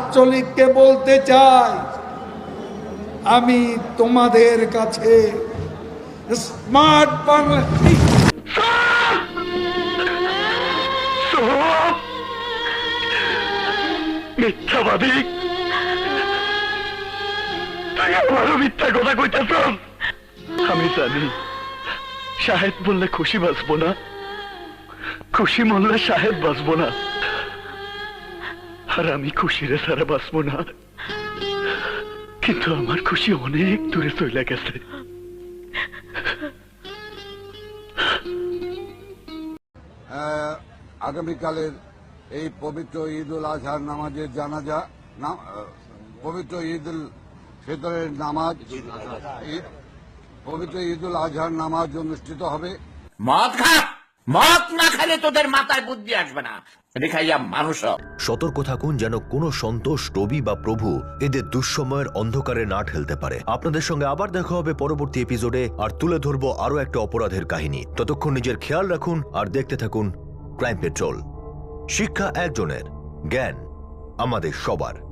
আঞ্চলিককে বলতে চাই, আমি তোমাদের কাছে স্মার্ট বাংলা তুই আমারও মিথ্যা কথা কইতেছ। আমি জানি সাহেব বললে খুশি বাঁচবো না। খুশি মরলে সাহেব বাঁচবো না। আর আমি খুশিরে ছাড়া বাঁচবো না। কিন্তু আমার খুশি অনেক দূরে চলে গেছে। আগামীকালের এই পবিত্র ঈদ উল আজহার নামাজের জানাজা পবিত্র ঈদ উল ফিতরের নামাজ ঈদ- পবিত্র ঈদ উল আজহার নামাজ অনুষ্ঠিত হবে। মদ খা! মদ না খেলে তোদের মাথায় বুদ্ধি আসবে না। সতর্ক থাকুন যেন কোনো সন্তোষ রবি বা প্রভু এদের দুঃসময়ের অন্ধকারে না ঠেলতে পারে। আপনাদের সঙ্গে আবার দেখা হবে পরবর্তী এপিসোডে আর তুলে ধরবো আরও একটা অপরাধের কাহিনী। ততক্ষণ নিজের খেয়াল রাখুন আর দেখতে থাকুন ক্রাইম পেট্রোল। শিক্ষা একজনের, জ্ঞান আমাদের সবার।